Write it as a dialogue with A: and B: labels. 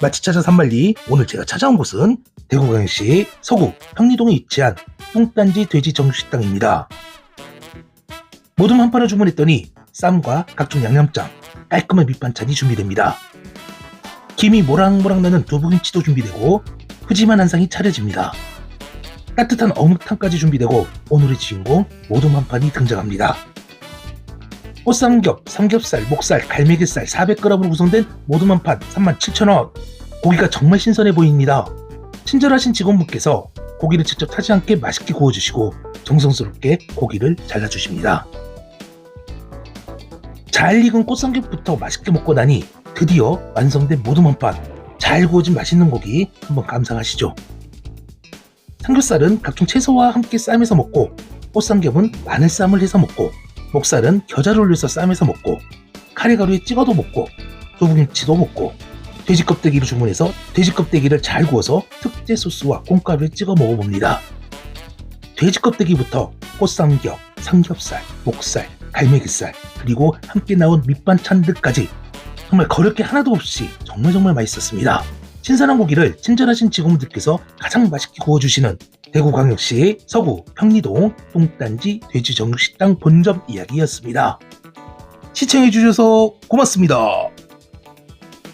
A: 마치 찾아 산말리 오늘 제가 찾아온 곳은 대구광역시 서구 평리동에 위치한 뚱딴지 돼지 정식당입니다. 모둠 한 판을 주문했더니 쌈과 각종 양념장, 깔끔한 밑반찬이 준비됩니다. 김이 모락모락 나는 두부김치도 준비되고 푸짐한 한상이 차려집니다. 따뜻한 어묵탕까지 준비되고 오늘의 주인공 모둠 한 판이 등장합니다. 꽃삼겹, 삼겹살, 목살, 갈매기살 400g으로 구성된 모둠 한판 37,000원. 고기가 정말 신선해 보입니다. 친절하신 직원분께서 고기를 직접 타지 않게 맛있게 구워주시고 정성스럽게 고기를 잘라주십니다. 잘 익은 꽃삼겹부터 맛있게 먹고 나니 드디어 완성된 모둠 한 판. 잘 구워진 맛있는 고기 한번 감상하시죠. 삼겹살은 각종 채소와 함께 쌈해서 먹고 꽃삼겹은 마늘 쌈을 해서 먹고 목살은 겨자를 올려서 쌈해서 먹고 카레가루에 찍어도 먹고 두부김치도 먹고 돼지 껍데기를 주문해서 돼지 껍데기를 잘 구워서 특제 소스와 콩가루에 찍어 먹어봅니다. 돼지 껍데기부터 꽃삼겹, 삼겹살, 목살, 갈매기살 그리고 함께 나온 밑반찬들까지 정말 거릴 게 하나도 없이 정말 정말 맛있었습니다. 신선한 고기를 친절하신 직원분들께서 가장 맛있게 구워주시는 대구광역시 서구 평리동 뚱딴지 돼지정육식당 본점 이야기였습니다. 시청해주셔서 고맙습니다.